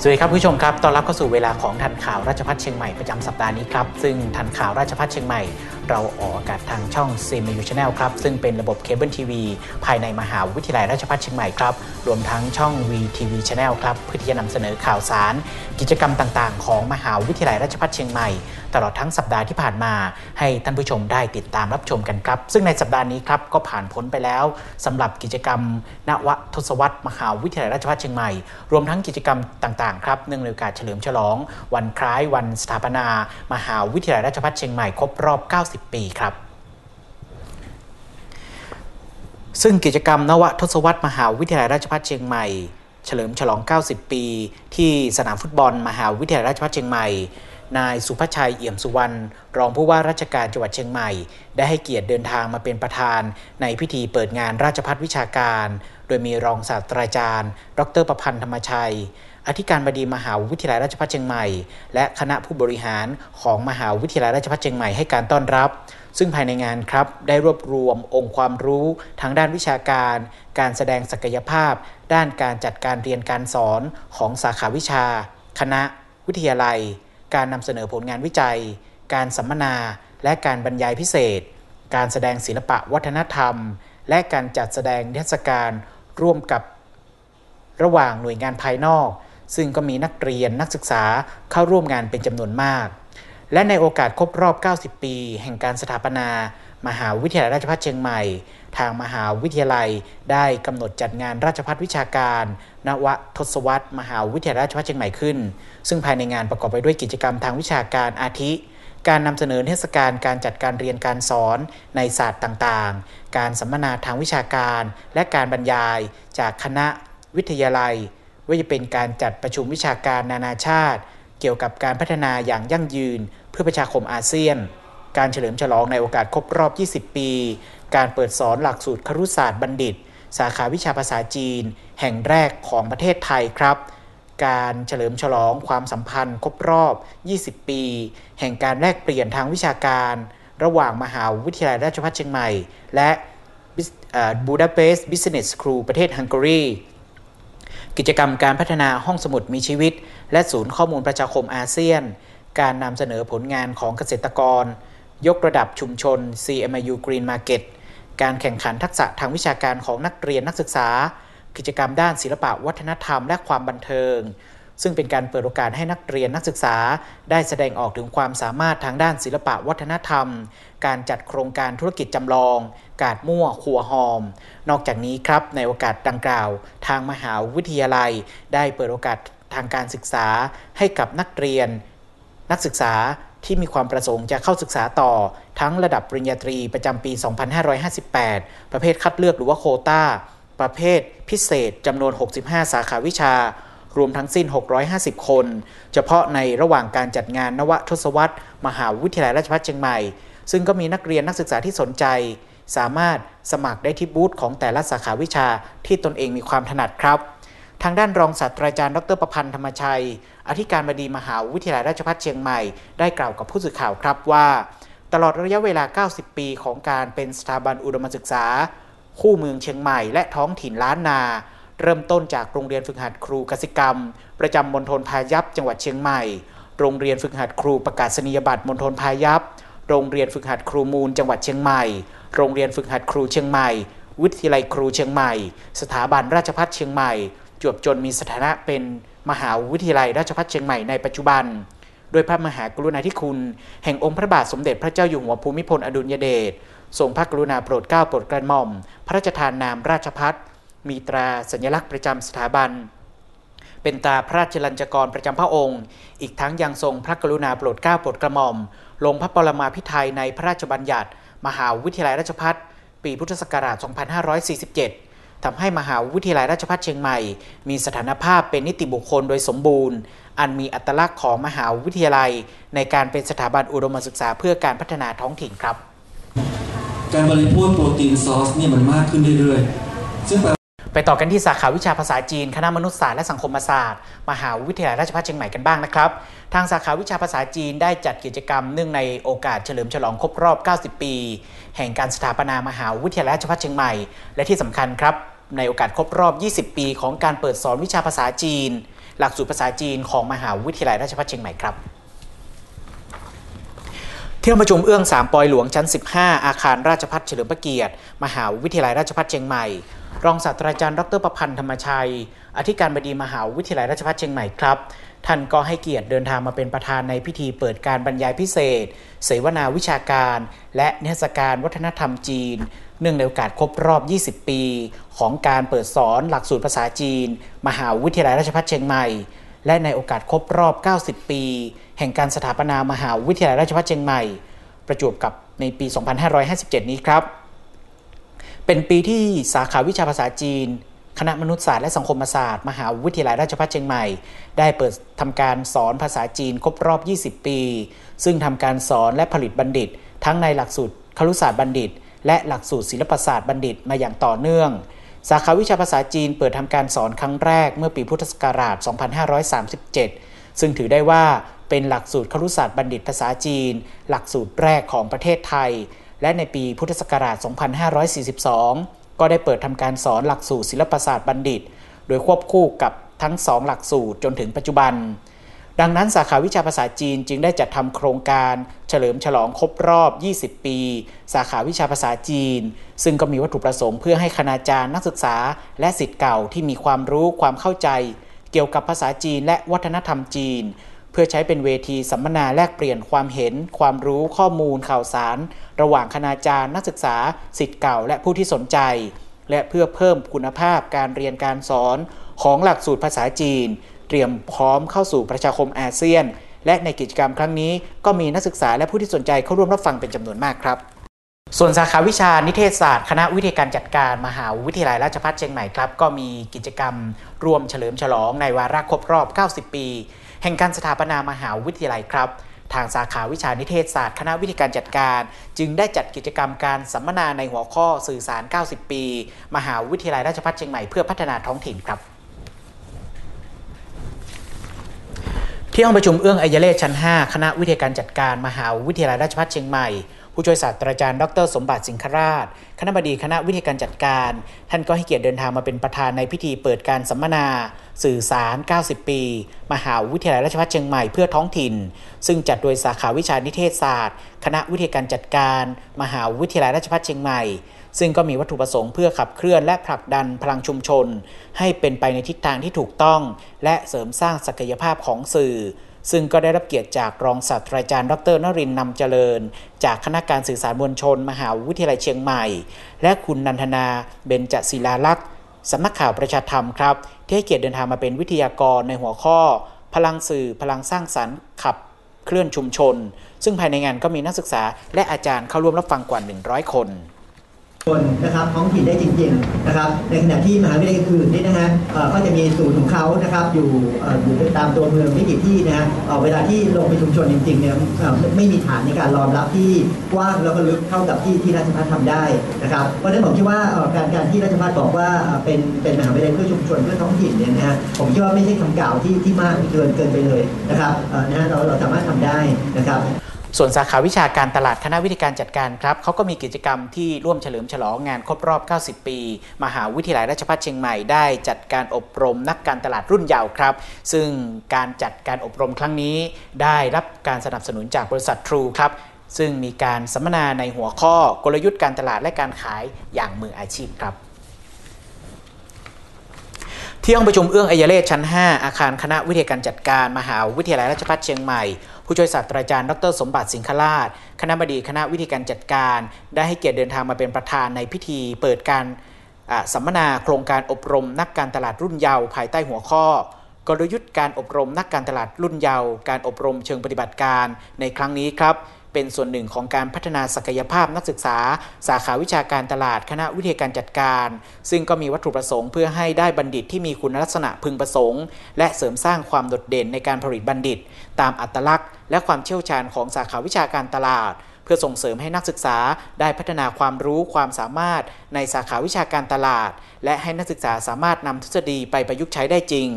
สวัสดีครับผู้ชมครับ ต้อนรับเข้าสู่เวลาของทันข่าวราชพัฒเชียงใหม่ประจำสัปดาห์นี้ครับ ซึ่งทันข่าวราชพัฒเชียงใหม่ เราออกอากาศทางช่องซีมยูชาแนลครับ ซึ่งเป็นระบบเคเบิลทีวีภายในมหาวิทยาลัยราชพัฒเชียงใหม่ครับ รวมทั้งช่อง VTV Channel ครับ เพื่อที่จะนำเสนอข่าวสาร กิจกรรมต่างๆ ของมหาวิทยาลัยราชพัฒเชียงใหม่ ตลอดทั้งสัปดาห์ที่ผ่านมา ให้ท่านผู้ชมได้ติดตามรับชมกันครับ ซึ่งในสัปดาห์นี้ครับก็ผ่านพ้นไปแล้วสำหรับกิจกรรม นวทศวรรษมหาวิทยาลัยราชภัฏเชียงใหม่ รวมทั้งกิจกรรมต่างๆครับเนื่องในโอกาสเฉลิมฉลอง วันคล้ายวันสถาปนา มหาวิทยาลัยราชภัฏเชียงใหม่ครบรอบ 90ปีครับ ซึ่งกิจกรรมนวทศวรรษมหาวิทยาลัยราชภัฏเชียงใหม่ เฉลิมฉลอง 90 ปี ที่สนามฟุตบอลมหาวิทยาลัยราชภัฏเชียงใหม่นายสุภชัยเอี่ยมสุวรรณรองผู้ว่าราชการจังหวัดเชียงใหม่ ได้ให้เกียรติเดินทางมาเป็นประธาน ในพิธีเปิดงานราชพัฒวิชาการ โดยมีรองศาสตราจารย์ ดรประพันธ์ธรรมชัย อธิการบดีมหาวิทยาลัยราชภัฏเชียงใหม่ และคณะผู้บริหารของมหาวิทยาลัยราชภัฏเชียงใหม่ให้การต้อนรับ ซึ่งภายในงานครับได้รวบรวมองค์ความรู้ทางด้านวิชาการ การแสดงศักยภาพ ด้านการจัดการเรียนการสอนของสาขาวิชา คณะ วิทยาลัย การนำเสนอผลงานวิจัย การสัมมนา และการบรรยายพิเศษ การแสดงศิลปะวัฒนธรรม และการจัดแสดงนิทรรศการร่วมกับระหว่างหน่วยงานภายนอก ซึ่งก็มีนักเรียนนักศึกษาเข้าร่วมงานเป็นจำนวนมาก และในโอกาสครบรอบ 90 ปี แห่งการสถาปนา มหาวิทยาลัยราชภัฏเชียงใหม่ ทางมหาวิทยาลัยได้กำหนดจัดงานราชพัฒวิชาการ นวทศวรรษมหาวิทยาลัยราชภัฏเชียงใหม่ขึ้น ซึ่งภายในงานประกอบไปด้วยกิจกรรมทางวิชาการอาทิการนำเสนอเทศกาลการจัดการเรียนการสอนในศาสตร์ต่างๆ การสัมมนาทางวิชาการ และการบรรยายจากคณะ วิทยาลัย ว่าจะเป็นการจัดประชุมวิชาการนานาชาติ เกี่ยวกับการพัฒนาอย่างยั่งยืน เพื่อประชาคมอาเซียน การเฉลิมฉลองในโอกาสครบรอบ 20 ปี การเปิดสอนหลักสูตรครุศาสตร์บัณฑิต สาขาวิชาภาษาจีน แห่งแรกของประเทศไทยครับ การเฉลิมฉลองความสัมพันธ์ ครบรอบ 20 ปี แห่งการแลกเปลี่ยนทางวิชาการ ระหว่างมหาวิทยาลัยราชภัฏเชียงใหม่ และบูดาเปสต์บิสเนสครูประเทศฮังการี กิจกรรมการพัฒนาห้องสมุดมีชีวิต และศูนย์ข้อมูลประชาคมอาเซียน การนำเสนอผลงานของเกษตรกร ยกระดับชุมชน CMU Green Market การแข่งขันทักษะทางวิชาการของนักเรียนนักศึกษา กิจกรรมด้านศิลปะวัฒนธรรมและความบันเทิง ซึ่งเป็นการเปิดโอกาสให้นักเรียนนักศึกษา ได้แสดงออกถึงความสามารถทางด้านศิลปะวัฒนธรรม การจัดโครงการธุรกิจจำลอง กาดมั่วขัวหอม นอกจากนี้ครับในโอกาสดังกล่าว ทางมหาวิทยาลัย ได้เปิดโอกาสทางการศึกษาให้กับนักเรียน นักศึกษาที่มีความประสงค์จะเข้าศึกษาต่อ ทั้งระดับปริญญาตรีประจำปี 2558 ประเภทคัดเลือกหรือว่าโคตาประเภทพิเศษจำนวน 65 สาขาวิชา รวมทั้งสิ้น 650 คน เฉพาะในระหว่างการจัดงานนวทศวรรษ มหาวิทยาลัยราชภัฏเชียงใหม่ ซึ่งก็มีนักเรียนนักศึกษาที่สนใจ สามารถสมัครได้ที่บูธของแต่ละสาขาวิชาที่ตนเองมีความถนัดครับ ทางด้านรองศาสตราจารย์ ดรประพันธ์ธรรมชัย อธิการบดีมหาวิทยาลัยราชภัฏเชียงใหม่ ได้กล่าวกับผู้สื่อข่าวครับว่า ตลอดระยะเวลา 90 ปีของการเป็นสถาบันอุดมศึกษา คู่เมืองเชียงใหม่และท้องถิ่นล้านนา เริ่มต้นจากโรงเรียนฝึกหัดครูกสิกรรม ประจำมณฑลพายัพจังหวัดเชียงใหม่ โรงเรียนฝึกหัดครูประกาศนียบัตรมณฑลพายัพโรงเรียนฝึกหัดครูมูลจังหวัดเชียงใหม่ โรงเรียนฝึกหัดครูเชียงใหม่ วิทยาลัยครูเชียงใหม่ สถาบันราชภัฏเชียงใหม่ จวบจนมีสถานะเป็นมหาวิทยาลัยราชภัฏเชียงใหม่ในปัจจุบันโดยพระมหากรุณาธิคุณ แห่งองค์พระบาทสมเด็จพระเจ้าอยู่หัวภูมิพลอดุลยเดชทรงพระกรุณาโปรดเกล้าโปรดกระหม่อม พระราชทานนามราชพัฒ มีตราสัญลักษณ์ประจำสถาบัน เป็นตราพระราชลัญจกรประจำพระองค์ อีกทั้งยังทรงพระกรุณาโปรดเกล้าโปรดกระหม่อม ลงพระปรมาภิไธยในพระราชบัญญัติ มหาวิทยาลัยราชภัฏปีพุทธศักราช 2547ทำให้มหาวิทยาลัยราชภัฏเชียงใหม่ มีสถานภาพเป็นนิติบุคคลโดยสมบูรณ์ อันมีอัตลักษณ์ของมหาวิทยาลัย ในการเป็นสถาบันอุดมศึกษาเพื่อการพัฒนาท้องถิ่นครับ การบริโภคโปรตีนซอสเนี่ยมันมากขึ้นเรื่อยๆ ซึ่งแปล ไปต่อกันที่สาขาวิชาภาษาจีน คณะมนุษยศาสตร์และสังคมศาสตร์ มหาวิทยาลัยราชภัฏเชียงใหม่กันบ้างนะครับ ทางสาขาวิชาภาษาจีนได้จัดกิจกรรมเนื่องในโอกาสเฉลิมฉลองครบรอบ 90 ปี แห่งการสถาปนามหาวิทยาลัยราชภัฏเชียงใหม่ และที่สำคัญครับ ในโอกาสครบรอบ 20 ปี ของการเปิดสอนวิชาภาษาจีน หลักสูตรภาษาจีนของมหาวิทยาลัยราชภัฏเชียงใหม่ครับที่ห้องประชุมเอื้อง3ปอยหลวงชั้น 15 อาคารราชพัฒเฉลิมพระเกียรติ มหาวิทยาลัยราชภัฏเชียงใหม่ รองศาสตราจารย์ดรประพันธ์ธรรมชัย อธิการบดีมหาวิทยาลัยราชภัฏเชียงใหม่ครับ ท่านก็ให้เกียรติเดินทางมาเป็นประธานในพิธีเปิดการบรรยายพิเศษ เสวนาวิชาการ และนิทรรศการวัฒนธรรมจีน เนื่องในโอกาสครบรอบ 20 ปี ของการเปิดสอนหลักสูตรภาษาจีน มหาวิทยาลัยราชภัฏเชียงใหม่ และในโอกาสครบรอบ 90 ปี แห่งการสถาปนามหาวิทยาลัยราชภัฏเชียงใหม่ ประจวบกับในปี 2557 นี้ครับ เป็นปีที่สาขาวิชาภาษาจีน คณะมนุษยศาสตร์และสังคมศาสตร์ มหาวิทยาลัยราชภัฏเชียงใหม่ ได้เปิดทำการสอนภาษาจีนครบรอบ 20 ปี ซึ่งทำการสอนและผลิตบัณฑิต ทั้งในหลักสูตรครุศาสตร์บัณฑิต และหลักสูตรศิลปศาสตร์บัณฑิตมาอย่างต่อเนื่อง สาขาวิชาภาษาจีนเปิดทำการสอนครั้งแรกเมื่อปีพุทธศักราช 2537 ซึ่งถือได้ว่าเป็นหลักสูตรครุศาสตร์บัณฑิตภาษาจีน หลักสูตรแรกของประเทศไทย และในปีพุทธศักราช 2542 ก็ได้เปิดทำการสอนหลักสูตรศิลปศาสตร์บัณฑิต โดยควบคู่กับทั้งสองหลักสูตรจนถึงปัจจุบัน ดังนั้นสาขาวิชาภาษาจีนจึงได้จัดทำโครงการ เฉลิมฉลองครบรอบ 20 ปี สาขาวิชาภาษาจีน ซึ่งก็มีวัตถุประสงค์เพื่อให้คณาจารย์นักศึกษา และสิทธิ์เก่าที่มีความรู้ความเข้าใจ เกี่ยวกับภาษาจีนและวัฒนธรรมจีน เพื่อใช้เป็นเวทีสัมมนาแลกเปลี่ยนความเห็น ความรู้ข้อมูลข่าวสาร ระหว่างคณาจารย์นักศึกษาสิทธิ์เก่าและผู้ที่สนใจ และเพื่อเพิ่มคุณภาพการเรียนการสอนของหลักสูตรภาษาจีน เตรียมพร้อมเข้าสู่ประชาคมอาเซียน และในกิจกรรมครั้งนี้ ก็มีนักศึกษาและผู้ที่สนใจเข้าร่วมรับฟังเป็นจำนวนมากครับ ส่วนสาขาวิชานิเทศศาสตร์คณะวิทยาการจัดการมหาวิทยาลัยราชภัฏเชียงใหม่ครับก็มีกิจกรรมรวมเฉลิมฉลองในวาระครบรอบ 90 ปี แห่งการสถาปนามหาวิทยาลัยครับ ทางสาขาวิชานิเทศศาสตร์ คณะวิทยาการจัดการ จึงได้จัดกิจกรรมการสัมมนาในหัวข้อสื่อสาร 90 ปี มหาวิทยาลัยราชภัฏเชียงใหม่เพื่อพัฒนาท้องถิ่นครับที่ห้องประชุมเอื้องอายเล่ชั้น 5 คณะวิทยาการจัดการ มหาวิทยาลัยราชภัฏเชียงใหม่ ผู้ช่วยศาสตราจารย์ ดร สมบัติสิงคราช คณะบดีคณะวิทยาการจัดการ ท่านก็ให้เกียรติเดินทางมาเป็นประธานในพิธีเปิดการสัมมนา สื่อสาร 90 ปี มหาวิทยาลัยราชภัฏเชียงใหม่เพื่อท้องถิ่น ซึ่งจัดโดยสาขาวิชานิเทศศาสตร์ คณะวิทยาการจัดการ มหาวิทยาลัยราชภัฏเชียงใหม่ ซึ่งก็มีวัตถุประสงค์เพื่อขับเคลื่อนและผลักดันพลังชุมชน ให้เป็นไปในทิศทางที่ถูกต้อง และเสริมสร้างศักยภาพของสื่อ ซึ่งก็ได้รับเกียรติจากรองศาสตราจารย์ ดรนรินทร์นำเจริญ จากคณะการสื่อสารมวลชน มหาวิทยาลัยเชียงใหม่ และคุณนันทนาเบญจศิลาลักษณ์สำนักข่าวประชาธรรมครับ ที่ให้เกียรติเดินทางมาเป็นวิทยากรในหัวข้อ พลังสื่อ พลังสร้างสรรค์ขับเคลื่อนชุมชน ซึ่งภายในงานก็มีนักศึกษา และอาจารย์เข้าร่วมรับฟังกว่า 100 คน คนนะครับท้องถิ่นได้จริงๆนะครับในขณะที่มหาวิทยาลัยอื่นนี่นะฮะเอ่อก็จะมีศูนย์ของเขานะครับอยู่อยู่ตามตัวเมืองไม่กี่ที่นะฮะเวลาที่ลงไปชุมชนจริงๆเนี่ยไม่มีฐานในการรองรับที่กว้างแล้วก็ลึกเท่ากับที่ที่ราชภัฏทำได้นะครับเพราะฉะนั้นผมคิดว่าการการที่ราชภัฏบอกว่าเป็นเป็นมหาวิทยาลัยเพื่อชุมชนเพื่อท้องถิ่นเนี่ยนะฮะผมคิดว่าไม่ใช่คำกล่าวที่ที่มากเกินเกินไปเลยนะครับนะฮะเราเราสามารถทำได้นะครับ ส่วนสาขาวิชาการตลาดคณะวิทยาการจัดการครับเขาก็มีกิจกรรมที่ร่วมเฉลิมฉลองงานครบรอบ 90 ปี มหาวิทยาลัยราชภัฏเชียงใหม่ได้จัดการอบรมนักการตลาดรุ่นเยาว์ครับ ซึ่งการจัดการอบรมครั้งนี้ ได้รับการสนับสนุนจากบริษัททรูครับ ซึ่งมีการสัมมนาในหัวข้อกลยุทธ์การตลาดและการขายอย่างมืออาชีพครับที่ห้องประชุมเอื้องอัยเล่ชั้น 5 อาคารคณะวิทยาการจัดการ มหาวิทยาลัยราชภัฏเชียงใหม่ ผู้ช่วยศาสตราจารย์ดรสมบัติสิงคลาชคณะบดีคณะวิธีการจัดการ ได้ให้เกียรติเดินทางมาเป็นประธานในพิธี เปิดการสัมมนาโครงการอบรมนักการตลาดรุ่นเยาว์ภายใต้หัวข้อกลยุทธ์การอบรมนักการตลาดรุ่นเยาว์การอบรมเชิงปฏิบัติการในครั้งนี้ครับ เป็นส่วนหนึ่งของการพัฒนาศักยภาพนักศึกษา สาขาวิชาการตลาดคณะวิทยาการจัดการ ซึ่งก็มีวัตถุประสงค์เพื่อให้ได้บัณฑิตที่มีคุณลักษณะพึงประสงค์ และเสริมสร้างความโดดเด่นในการผลิตบัณฑิต ตามอัตลักษณ์ และความเชี่ยวชาญของสาขาวิชาการตลาด เพื่อส่งเสริมให้นักศึกษาได้พัฒนาความรู้ความสามารถในสาขาวิชาการตลาด และให้นักศึกษาสามารถนำทฤษฎีไปประยุกต์ใช้ได้จริง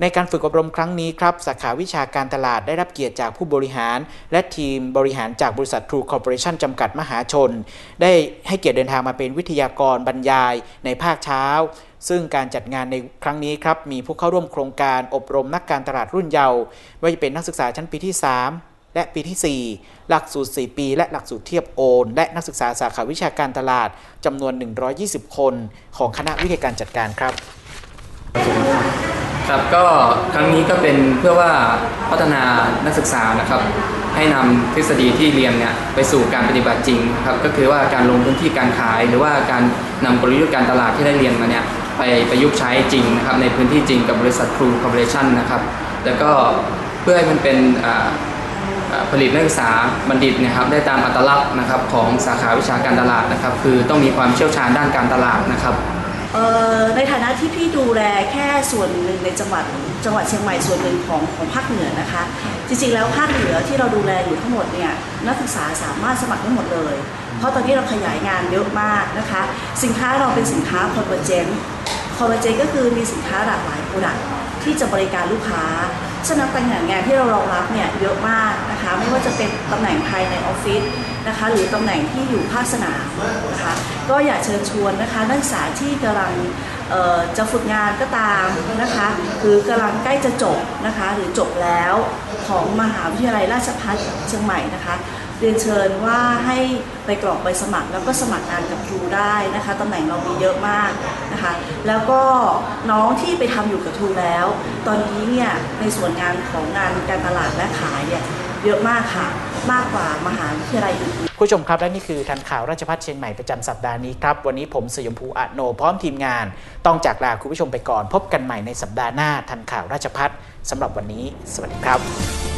ในการฝึกอบรมครั้งนี้ครับสาขาวิชาการตลาดได้รับเกียรติจากผู้บริหาร และทีมบริหารจากบริษัท True Corporation จำกัดมหาชน ได้ให้เกียรติเดินทางมาเป็นวิทยากรบรรยายในภาคเช้าซึ่งการจัดงานในครั้งนี้ครับมีผู้เข้าร่วมโครงการอบรมนักการตลาดรุ่นเยาว์ไม่ว่าจะเป็นนักศึกษาชั้นปีที่ 3 และปีที่ 4 หลักสูตร 4 ปี และหลักสูตรเทียบโอน และนักศึกษาสาขาวิชาการตลาดจำนวน 120 คน ของคณะวิทยาการจัดการครับ ครับก็ครั้งนี้ก็เป็นเพื่อว่าพัฒนานักศึกษานะครับ ให้นำทฤษฎีที่เรียนเนี่ยไปสู่การปฏิบัติจริงครับก็คือว่าการลงพื้นที่การขาย หรือว่าการนำกลยุทธ์การตลาดที่ได้เรียนมาเนี่ยไปประยุกต์ใช้จริงนะครับในพื้นที่จริงกับบริษัทครูคอร์ปอเรชั่นนะครับ แล้วก็เพื่อให้มันเป็นอ่า ผลิตนักศึกษาบัณฑิตนะครับได้ตามอัตลักษณ์นะครับของสาขาวิชาการตลาดนะครับ คือต้องมีความเชี่ยวชาญด้านการตลาดนะครับในฐานะที่พี่ดูแลแค่ส่วนหนึ่งในจังหวัดจังหวัดเชียงใหม่ส่วนหนึ่งของของภาคเหนือนะคะ จริงๆแล้วภาคเหนือที่เราดูแลอยู่ทั้งหมดเนี่ยนักศึกษาสามารถสมัครได้หมดเลย เพราะตอนนี้เราขยายงานเยอะมากนะคะ สินค้าเราเป็นสินค้าคอนเวอร์เจนคอนเวอร์เจนก็คือมีสินค้าหลากหลายโปรดักที่จะบริการลูกค้า ฉะนั้นตำแหน่งงานที่เรารองรับเนี่ยเยอะมากนะคะ ไม่ว่าจะเป็นตำแหน่งภายในออฟฟิศนะคะ หรือตำแหน่งที่อยู่ภาคสนามนะคะ ก็อยากเชิญชวนนะคะ นักศึกษาที่กำลังจะฝึกงานก็ตามนะคะหรือกำลังใกล้จะจบนะคะ หรือจบแล้วของมหาวิทยาลัยราชภัฏเชียงใหม่นะคะ รียนเชิญว่าให้ไปกรอกใบสมัคร แล้วก็สมัครงานกับครูได้นะคะตำแหน่งเรามีเยอะมากนะคะ แล้วก็น้องที่ไปทำอยู่กับครูแล้ว ตอนนี้เนี่ยในส่วนงานของงานการตลาดและขายเนี่ยเยอะมากค่ะ มากกว่ามหาวิทยาลัยอื่นผู้ชมครับ และนี่คือทันข่าวราชพัฒเชียงใหม่ประจำสัปดาห์นี้ครับ วันนี้ผมสยมภูอาโน พร้อมทีมงาน ต้องจากลาคุณผู้ชมไปก่อน พบกันใหม่ในสัปดาห์หน้าทันข่าวราชพัฒสำหรับวันนี้ สวัสดีครับ